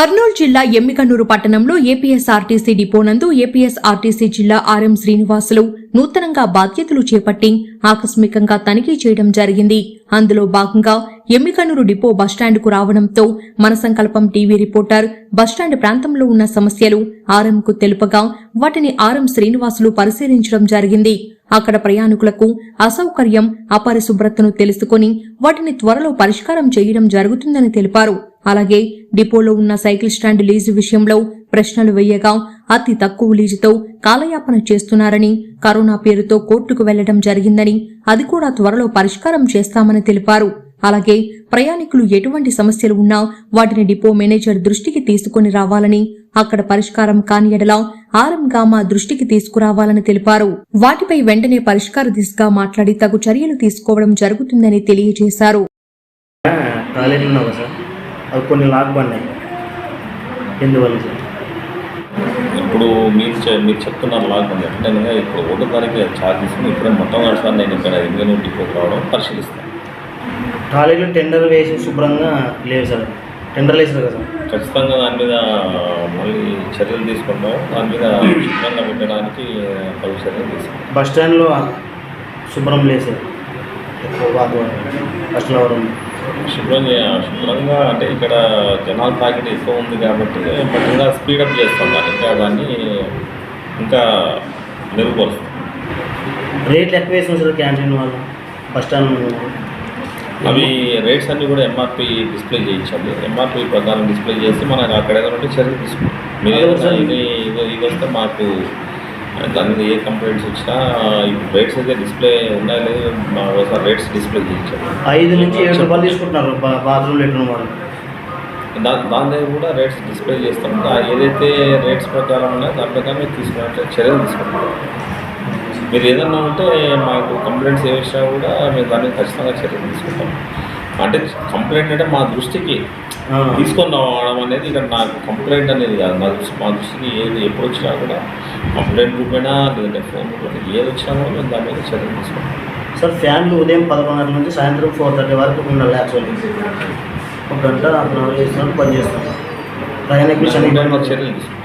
కర్నూలు జిల్లా ఎమ్మికన్నూరు పట్టణంలో APSRTC depot నందు ఏపీఎస్ఆర్టీసీ జిల్లా ఆర్ఎం శ్రీనివాసులు నూతనంగా బాధ్యతలు చేపట్టి ఆకస్మికంగా తనిఖీ చేయడం జరిగింది. అందులో భాగంగా ఎమ్మికన్నూరు డిపో బస్టాండ్కు రావడంతో మన సంకల్పం టీవీ రిపోర్టర్ బస్టాండ్ ప్రాంతంలో ఉన్న సమస్యలు ఆర్ఎంకు తెలుపగా వాటిని ఆర్ఎం శ్రీనివాసులు పరిశీలించడం జరిగింది. అక్కడ ప్రయాణికులకు అసౌకర్యం అపరిశుభ్రతను తెలుసుకొని వాటిని త్వరలో పరిష్కారం చేయడం జరుగుతుందని తెలిపారు. అలాగే డిపోలో ఉన్న సైకిల్ స్టాండ్ లీజు విషయంలో ప్రశ్నలు వేయగా అతి తక్కువ లీజుతో కాలయాపన చేస్తున్నారని కరోనా పేరుతో కోర్టుకు వెళ్ళడం జరిగిందని అది కూడా త్వరలో పరిష్కారం చేస్తామని తెలిపారు. అలాగే ప్రయాణికులు ఎటువంటి సమస్యలు ఉన్నా వాటిని డిపో మేనేజర్ దృష్టికి తీసుకొని రావాలని అక్కడ పరిష్కారం కాని ఎడలా ఆర్ఎం గామా దృష్టికి తీసుకురావాలని తెలిపారు. వాటిపై వెంటనే పరిష్కార దిశగా మాట్లాడి తగు చర్యలు తీసుకోవడం జరుగుతుందని తెలియజేశారు. అవి కొన్ని లాక్ పడినాయి. ఎందువల్ల? సార్ ఇప్పుడు మీరు మీరు చెప్తున్నారు లాగ్ ఉంది అంటే నేను ఇప్పుడు ఒకటో తారీఖు ఛార్జ్ తీసుకుని ఇప్పుడే మొట్టమొదటిసారి నేను ఇక్కడ ఇంజన్ డిపోకి రావడం పరిశీలిస్తాను. టాయిలెట్లు టెండర్ వేసి శుభ్రంగా లేవు సార్. టెండర్ వేసారు కదా సార్. ఖచ్చితంగా దాని మీద మళ్ళీ చర్యలు తీసుకుంటాం. దాని మీద శుభ్రంగా పెట్టడానికి పలు చర్యలు తీసుకుంటాం. బస్ స్టాండ్లో శుభ్రం లేదు సార్. ఎక్కువ వాతావరణం. బస్ శుభ్రం శుభ్రంగా అంటే ఇక్కడ జనాల ప్యాకెట్ ఎక్కువ ఉంది కాబట్టి ఇంకా స్పీడప్ చేస్తాం దాన్ని. ఇంకా దాన్ని ఇంకా మెరుగుపరుస్తాం. రేట్లు ఎక్కువ వేసిన సార్ క్యాంటీన్ వాళ్ళు బస్ స్టాండ్ అవి రేట్స్ అన్ని కూడా ఎంఆర్పి డిస్ప్లే చేయించాలి. ఎంఆర్పి ప్రకారం డిస్ప్లే చేసి మనకు అక్కడ ఏదైనా ఉంటే చర్య తీసుకుంటాం మీరు ఇది ఇది వస్తే మాకు దాని మీద ఏ కంప్లైంట్స్ వచ్చినా ఇప్పుడు రేట్స్ అయితే డిస్ప్లే ఉన్నాయో లేదు మా ఒకసారి రేట్స్ డిస్ప్లే చేయించాలి ఐదు నుంచి ఏడు రూపాయలు తీసుకుంటున్నారు బా- బాత్రూమ్లో ఎట్లా వాళ్ళు. దాని దగ్గర కూడా రేట్స్ డిస్ప్లే చేస్తాం. ఏదైతే రేట్స్ ప్రకారం ఉన్నాయో దాని ప్రకారం మీరు తీసుకున్నట్టు చర్యలు తీసుకుంటాం. మీరు ఏదన్నా ఉంటే మాకు కంప్లైంట్స్ ఏ వచ్చినా కూడా మేము దాన్ని ఖచ్చితంగా చర్యలు తీసుకుంటాం. అంటే కంప్లైంట్ అంటే మా దృష్టికి తీసుకొని రావడం అనేది ఇక్కడ నాకు కంప్లైంట్ అనేది కాదు. నా దృష్టి మా దృష్టికి ఏది ఎప్పుడు వచ్చినా కూడా కంప్లైంట్ రూపేనా లేదంటే ఫోన్ రూపేనా ఏది వచ్చినా కూడా మేము దాని మీద చర్యలు తీసుకుంటాం సార్ ఫ్యాన్లు ఉదయం పదకొండున్నర నుంచి సాయంత్రం ఫోర్ థర్టీ వరకు ఉండాలి యాక్చువల్లీ ఒక గంట అవర్ చేస్తున్నాం పని చేస్తాం ప్రయాణికులు చర్యలు తీసుకుంటాం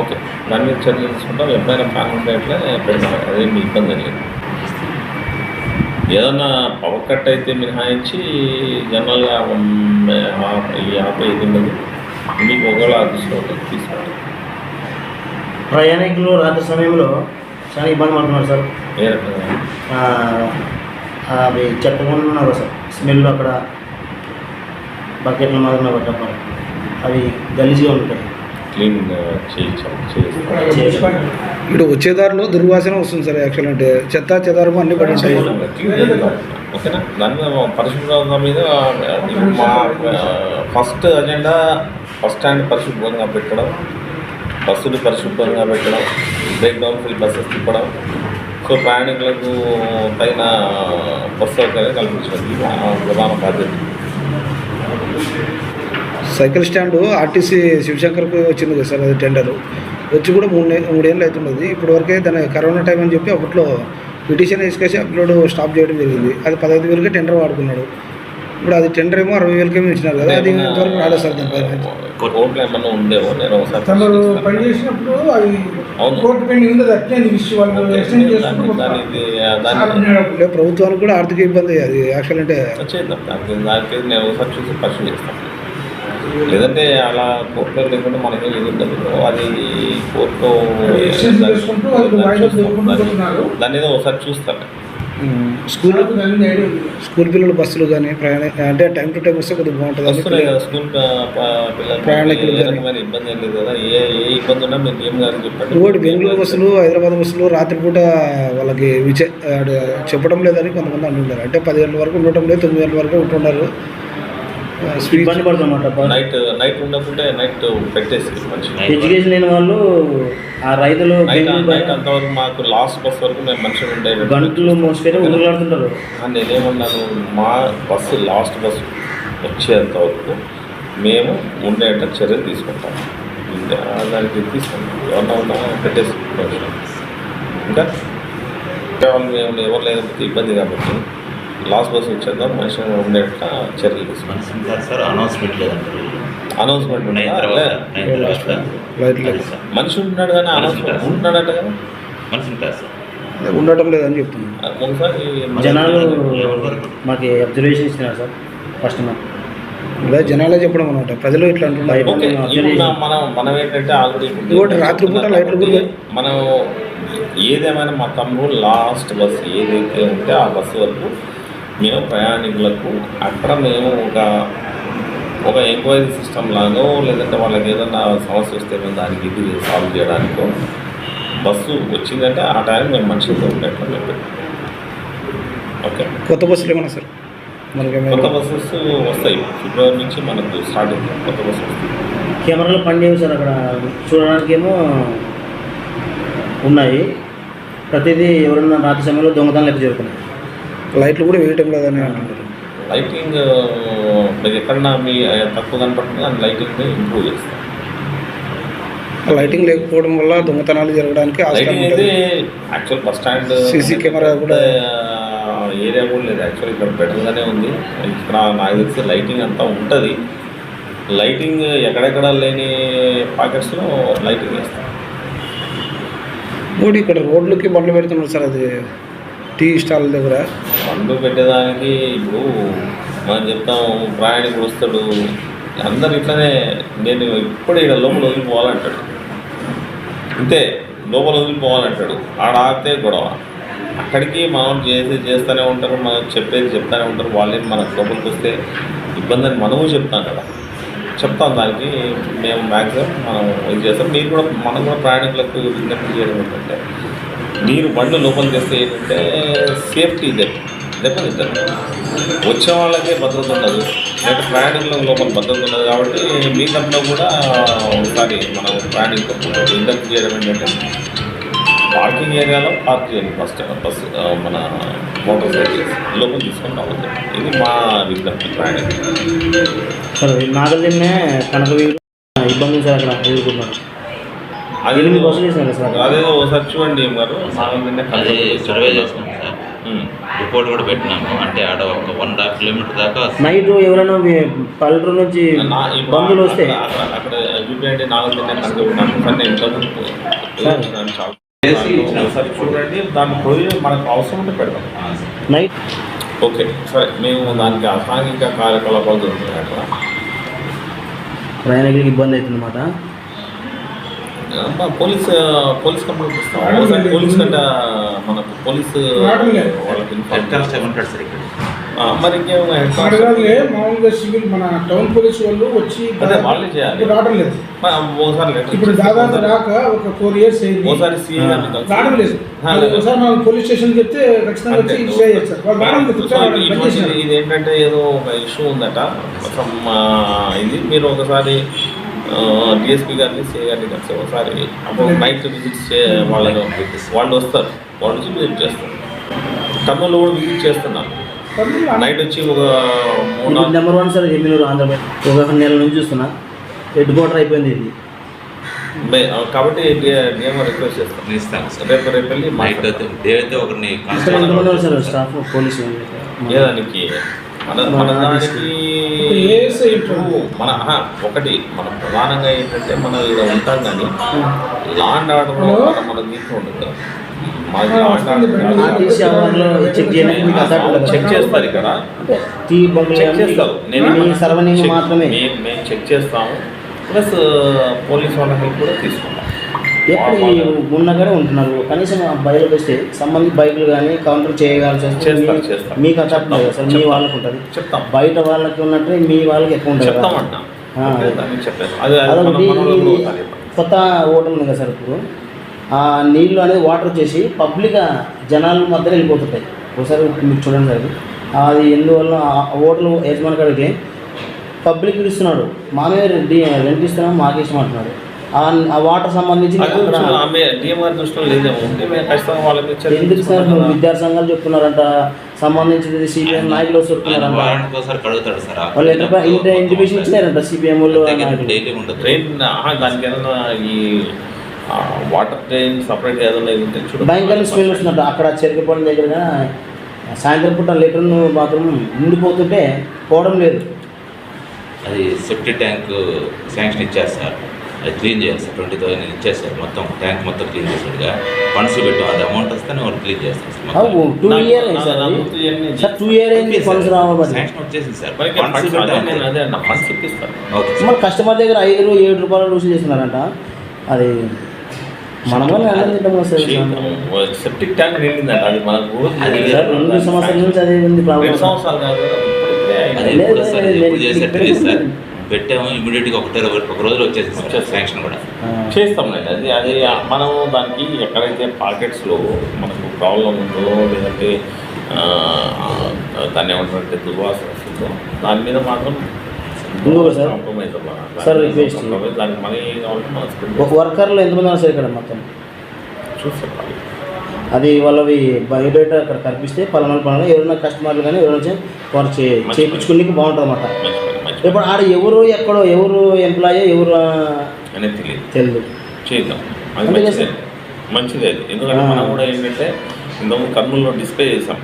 ఓకే. దాని మీద చర్యలు తీసుకుంటాం. ఎప్పుడైనా ఫ్యాన్ పెడతాం. అదేం ఇబ్బంది లేదు. ఏదన్నా పవర్ కట్ అయితే మినహాయించి జనరల్గా ఈ యాభై ఐదు ఉండదు. మీకు ఒకవేళ ఆ దృష్టిలో ఉంటే తీసుకుంటాం ప్రయాణికులు రాత్రి సమయంలో చాలా ఇబ్బంది పడుతున్నారు సార్. ఏ రకంగా అవి చెప్పకుండా ఉన్నారు సార్. స్మెల్ అక్కడ బకెట్ల మాదిరిన పట్టడం అవి గలీజ్గా ఉంటాయి. క్లీన్ చేయించాం. చేయిస్తాం ఇటు వచ్చే దారిలో దుర్వాసన వస్తుంది సార్ యాక్చువల్ అంటే. చెత్త చెదారము అన్ని పడి ఉంటాయి. ఓకేనా? దాని మీద పరిశుభ్రత మీద మా ఫస్ట్ అజెండా బస్ స్టాండ్ పరిశుభ్రంగా పెట్టడం బస్సులు పరిశుభ్రంగా పెట్టడం బ్రేక్ డౌన్ ఫుల్ బస్సెస్ తిప్పడం. సో ప్రయాణికులకు తగిన బస్సు సౌకర్యం కల్పించడం. ప్రధాన బాధ్యత. సైకిల్ స్టాండ్ ఆర్టీసీ శివశంకర్కి వచ్చింది కదా సార్ అది టెండర్. వచ్చి కూడా మూడు మూడేళ్ళు అవుతున్నది. ఇప్పటి వరకే దాని కరోనా టైం అని చెప్పి అప్పట్లో పిటిషన్ తీసుకొచ్చి అప్లోడ్ స్టాప్ చేయడం జరిగింది. అది పదహైదు వేలకే టెండర్ వాడుకున్నాడు. ఇప్పుడు అది టెండర్ ఏమో అరవై వేలకేమో ఇచ్చినారు కదా అది ఇంతవరకు రాలేదు సార్ దానిపైన దాన్ని అంటే ప్రభుత్వానికి కూడా ఆర్థిక ఇబ్బంది అది. యాక్చువల్ అంటే నేను ఒకసారి చూసి పరిశీలిస్తాను. లేదంటే అలా కోర్టులో లేకుండా మనకి ఉండదు. అది కోర్టులో. దాని ఏదో ఒకసారి చూస్తాను స్కూల్. స్కూల్ పిల్లల బస్సులు కానీ ప్రయాణ అంటే టైం టు టైం వస్తే కొద్దిగా వస్తున్నాయి బాగుంటుంది కదా స్కూల్ పిల్లలు ప్రయాణికులు ఇబ్బంది ఏం లేదు కదా. ఏ ఏ ఇబ్బంది ఉన్నా మీరు ఏం గారికి చెప్పండి. ఇంకోటి బెంగళూరు బస్సులు హైదరాబాద్ బస్సులు రాత్రిపూట వాళ్ళకి విచ ఆడ చెప్పడం లేదని కొంతమంది అంటున్నారు అంటే పది గంటల వరకు ఉండటం లేదు తొమ్మిది గంటల వరకు ఉంటున్నారు ఇబ్బంది పడుతున్నమాట నైట్ నైట్ ఉండకుంటే నైట్ పెట్టేసి మంచిగా. ఎడ్యుకేషన్ లేని వాళ్ళు ఆ రైతులు నైట్ అంతవరకు మాకు లాస్ట్ బస్ వరకు మేము మనుషులు ఉండే గంటలు మోసుకొని ఆ, నేనేమన్నాను మా బస్సు లాస్ట్ బస్సు వచ్చేంత వరకు మేము ఉండేట చర్యలు తీసుకుంటాం. ఇంకా దానికి తీసుకుంటాం. ఎవరన్నా ఉన్నా పెట్టేసి ఇంకా ఇంకా వాళ్ళు మేము ఎవరు లేకపోతే ఇబ్బంది కాబట్టి లాస్ట్ బస్సు వచ్చేద్దాం మనిషి ఉండేట చర్యలు తీసుకుంటాం మనసు కాదు సార్ అనౌన్స్మెంట్ లేదంటారు అనౌన్స్మెంట్ నైన్ ఉంటుందా? తర్వాత లే. నైన్ తర్వాత. లైట్ అది సార్. మనిషి ఉంటున్నాడు కానీ అనౌన్స్మెంట్ ఉంటున్నాడట కదా? మనిషిని కాదు సార్. ఉండటం లేదని చెప్తున్నాను. ఒకసారి జనాలు మాకు అబ్జర్వేషన్ ఇచ్చినారు సార్ ఫస్ట్ మాకు ఇలా జనాలే చెప్పడం అనమాట. ప్రజలు ఇట్లా అంటున్నారు. ఓకే ఇప్పుడు నా- మనం మనం ఏంటంటే ఆల్రెడీ ఇంకోటి రాత్రిపూట లైట్లు కూడా మనం ఏదేమైనా మా తమ్ముడు లాస్ట్ బస్సు ఏదైతే ఉంటే ఆ బస్సు వరకు మేము ప్రయాణికులకు అక్కడ మేము ఒక ఒక ఎంక్వైరీ సిస్టమ్ లాగో లేదంటే వాళ్ళకి ఏదైనా సమస్య వస్తే మేము దానికి ఇది సాల్వ్ చేయడానికో బస్సు వచ్చిందంటే ఆ టైం మేము మనుషులతో ఉండేట్లు మేము. ఓకే. కొత్త బస్సులు ఏమన్నా సార్? మనకి కొత్త బస్సెస్ వస్తాయి. ఫిబ్రవరి నుంచి మనకు స్టార్ట్ అవుతుంది కొత్త బస్సు వస్తాయి కెమెరాలు పనిచేయవు సార్ అక్కడ. చూడడానికి ఏమో ఉన్నాయి. ప్రతిదీ ఎవరైనా రాత్రి సమయంలో దొంగతనం లెక్క జరుగుతున్నాయి. లైట్లు కూడా వేయటం లేదని అంటున్నారు లైటింగ్ ఎక్కడన్నా మీ తక్కువ కనపడుతుంది దాని లైటింగ్ ఇంప్రూవ్ చేస్తాం లైటింగ్ లేకపోవడం వల్ల దొంగతనాలు జరగడానికి లైటింగ్ అయితే actual bus stand CC camera కూడా- ఏరియా కూడా లేదు. యాక్చువల్ ఇక్కడ బెటర్గానే ఉంది. ఇక్కడ నాకు తెలిసి లైటింగ్ అంతా ఉంటుంది. లైటింగ్ ఎక్కడెక్కడ లేని పాకెట్స్లో లైటింగ్ వేస్తాం ఇంకోటి ఇక్కడ రోడ్లకి బండ్లు పెడుతున్నారు సార్ అది టీ స్టాల్ దగ్గర. మందు పెట్టేదానికి ఇప్పుడు మనం చెప్తాం ప్రయాణికుడు వస్తాడు. అందరు ఇట్లనే నేను ఇప్పుడు ఇక్కడ లోపల వదిలిపోవాలంటాడు. అంతే లోపల వదిలిపోవాలంటాడు. ఆడ ఆగితే గొడవ. అక్కడికి మనం చేసి చేస్తూనే ఉంటారు మనం చెప్పేది చెప్తూనే ఉంటారు. వాళ్ళని మనకు లోపలికి వస్తే ఇబ్బంది అని మనము చెప్తాం కదా. చెప్తాం దానికి మేము మ్యాక్సిమం మనం ఇది చేస్తాం. మీరు కూడా మనం కూడా ప్రయాణికులకు విజ్ఞప్తి చేయడం ఏంటంటే మీరు బండ్లు లోపలికి వస్తే ఏంటంటే సేఫ్టీ దెబ్బ దెబ్బతింటారు వచ్చే వాళ్ళకే భద్రత ఉండదు లేకపోతే ప్రయాణికులకు లోపల భద్రత ఉండదు కాబట్టి మీ తరఫున కూడా ఒకసారి మనం ప్రయాణికులకు విజ్ఞప్తి చేయడం ఏంటంటే పార్కింగ్ ఏరియాలో పార్క్ చేయండి ఫస్ట్ బస్ మన మోటార్ సైకిల్స్ లోపల తీసుకొని రావద్దు. ఇది మా విజ్ఞప్తి ప్రయాణికులు ఇబ్బంది సార్ అక్కడ ఎదుర్కొన్నారు అది బస్సులు అదేదో ఒకసారి చూడండి ఏం గారు. అది కన్సల్ట్ సర్వే చేస్తాం సార్ ఉమ్. రిపోర్ట్ కూడా పెట్టినాము. అంటే ఆడ ఒక వన్ అండ్ హాఫ్ కిలోమీటర్ దాకా నైట్ ఎవరైనా వీ- పల్లెటూరు నుంచి బంధువులు వస్తే? అక్కడ అక్కడ చూపించండి నాలుగు కనుక నేను చాలా. ఒకసారి చూడండి. దాన్ని పోయి మనకు అవసరం ఉంటే పెడతాం. నైట్? ఓకే సరే. మేము దానికి అసాంఘిక కార్యకలాపాలు జరుగుతున్నాయి అక్కడ. ప్రయాణికులకు ఇబ్బంది అవుతుందన్నమాట. అమ్మా, పోలీస్ పోలీస్ కంప్లైంట్ ఇస్తాం. పోలీస్ కంటే మనకు పోలీస్ రావడం లేదు. వాళ్ళకి హెడ్ ఇన్ఫార్మ్ కానిస్టేబుల్ ఉంటాడు సార్ ఇక్కడ. ఆ, మరి? మామూలుగా సివిల్ మన టౌన్ పోలీస్ వాళ్ళు వచ్చి అదే వాళ్ళే చేయాలి. రావడం లేదు. ఇప్పుడు దాదాపు రాక ఒక ఫోర్ ఇయర్స్ అయింది. సీఏ కలిసి- రావడం లేదు. ఒకసారి మనం పోలీస్ స్టేషన్ చెప్తే ఖచ్చితంగా వచ్చి చేస్తారు ఇది- ఏంటంటే ఏదో ఒక ఇష్యూ ఉందట. ఇది మీరు ఒకసారి డిఎస్పీ గారిని సిఏ గారిని కలిసి ఒకసారి అప్పుడు నైట్ విజిట్ చే వాళ్ళని వాళ్ళు వస్తారు. వాళ్ళు వచ్చి విజిట్ చేస్తారు. కర్నూలు కూడా విజిట్ చేస్తున్నారు. కర్నూలు నైట్ వచ్చి ఒక నెంబర్ వన్ సార్ ఎమ్మెల్యేలు ఆంధ్రప్రదేశ్ ఒక నెల నుంచి చూస్తున్నా. హెడ్ క్వార్టర్ అయిపోయింది ఇది. మే- కాబట్టి రిక్వెస్ట్ చేస్తాం. సార్. రేపు రేపు వెళ్ళి నైట్ ఒకరిని స్టాఫ్ పోలీసు మన మన దానికి మన ఒకటి మనం ప్రధానంగా ఏంటంటే మనం ఇక్కడ ఉంటాం కానీ లా అండ్ ఆర్డర్ మన దీంట్లో ఉండదు కదా. చెక్ చేస్తారు ఇక్కడ. చెక్ చేస్తారు. నేను మేము చెక్ చేస్తాము. ప్లస్ పోలీస్ వాళ్ళ హెల్ప్ కూడా తీసుకుంటాం. ఎప్పుడు ఉన్నగానే ఉంటున్నారు? కనీసం బయలు వస్తే సంబంధించి బైకులు కానీ కౌంటర్ చేయగాల్సి వస్తే. మీకు అథారిటీ లేదు సార్ మీ. వాళ్ళకి ఉంటుంది. చెప్తాం. బయట వాళ్ళకి ఉన్నట్టే మీ వాళ్ళకి ఎక్కువ ఉంటుంది కదా. మన మన. కొత్త ఓటమి ఉంది కదా సార్ ఇప్పుడు. ఆ నీళ్ళు అనేది వాటర్ వచ్చేసి పబ్లిక్ జనాల మధ్యలో వెళ్ళిపోతుంటాయి. ఒకసారి మీరు చూడండి సార్ అది ఎందువల్ల ఆ ఓటలు యజమాని కాడికి పబ్లిక్ ఇస్తున్నాడు మామే రెడ్డి రెంట్ ఇస్తున్నాం మాకు ఇష్టం అంటున్నాడు. ఆ వాటర్ సంబంధించి ఎందుకు సార్. విద్యార్థి సంఘాలు చెప్తున్నారంట? సంబంధించి సిపిఎం నాయకులు చెప్తున్నారంట? ఇంటిమేషన్ ఇచ్చినారంట సిపిఎం వాళ్ళు వాటర్ ట్రైన్ సపరేట్ ఏదైనా భయంకరంగా స్మెల్ వస్తుందంట. అక్కడ చెరుకుపల్లి దగ్గర సాయంత్రం పూట లెటర్ బాత్రూమ్ నిండిపోతుంటే పోవడం లేదు. అది సెఫ్టీ ట్యాంక్ శాంక్షన్ ఇచ్చారు సార్. అది క్లీన్ చేయాలి సార్ ట్వంటీ థౌసండ్ ఇచ్చేసారు మొత్తం ట్యాంక్ మొత్తం క్లీన్ చేసాడుగా ఫండ్స్ పెట్టాం అది అమౌంట్ వస్తేనే వాళ్ళు క్లీన్ చేస్తారు. Two year sir two year అయింది ఫండ్స్ రావబడి. శాంక్షన్ వచ్చేసింది సార్. ఫండ్స్ పెట్టాం ఫండ్స్ ఇప్పిస్తాను ఓకే మరి కస్టమర్ దగ్గర ఐదు ఏడు రూపాయలు వసూలు చేస్తున్నారంట. అది మనం సార్. Septic tank నిండిందంట. అది మనకు రెండు సంవత్సరాల నుంచి అదే ఉంది ప్రాబ్లం రెండు సంవత్సరాలు కాదు పెట్టాము ఇమీడియట్గా ఒకటే రోజు ఒక రోజులో వచ్చేసింది వచ్చేసింది. శాంక్షన్ కూడా. చేస్తాం అండి అది అది మనం దానికి ఎక్కడైతే పాకెట్స్లో మనకు ప్రాబ్లం ఉందో లేదంటే దాన్ని ఏమంటారంటే దుర్వాసన వస్తుందో దాని మీద మాత్రం. కాంప్రమైజ్ అవ్వాలి. Sir, request. దానికి మనీ కావాలంటే మనం ఒక వర్కర్లు ఎంతమంది ఉన్నారు సార్ ఇక్కడ మొత్తం? చూసి చెప్పాలి అది వాళ్ళవి బయోడేటా అక్కడ కనిపిస్తే పలానా పలానా ఎవరైనా కస్టమర్లు కానీ ఎవరైనా వచ్చి వారు చే చేయించుకునేకి బాగుంటుంది అన్నమాట ఇప్పుడు ఆడ ఎవరు ఎక్కడో ఎవరు ఎంప్లాయీ ఎవరు అనేది తెలియదు తెలియదు చేద్దాం అది మంచిదే? మంచిదే ఎందుకంటే. మనం కూడా ఏంటంటే ఇంతకుముందు కర్నూలులో డిస్ప్లే చేసాం.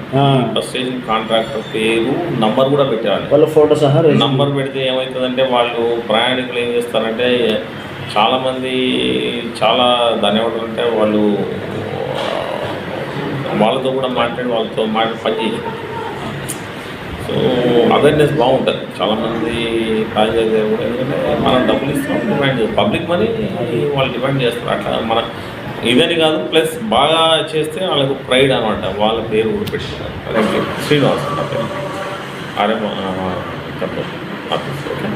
బస్ స్టేషన్ కాంట్రాక్టర్ పేరు నంబర్ కూడా పెట్టాలి వాళ్ళ ఫోటో సహా. నంబర్ పెడితే ఏమవుతుందంటే వాళ్ళు ప్రయాణికులు ఏం చేస్తారంటే చాలామంది చాలా దాని ఏమంటారంటే వాళ్ళు వాళ్ళతో కూడా మాట్లాడి వాళ్ళతో మాట్లాడి పని చేసి సో అవేర్నెస్ బాగుంటుంది. చాలామంది ప్యాసింజర్ చేసే కూడా ఎందుకంటే మనం డబ్బులు ఇస్తాం డిమాండ్ చేస్తాం. పబ్లిక్ మనీ వాళ్ళు డిమాండ్ చేస్తారు. అట్లా మన ఇదని కాదు ప్లస్ బాగా చేస్తే వాళ్ళకు ప్రైడ్ అనమాట వాళ్ళ పేరు కూడా పెట్టుకుంటారు. అదే శ్రీనివాస్. అరే ఆర్ఎం ఆఫీస్ ఓకే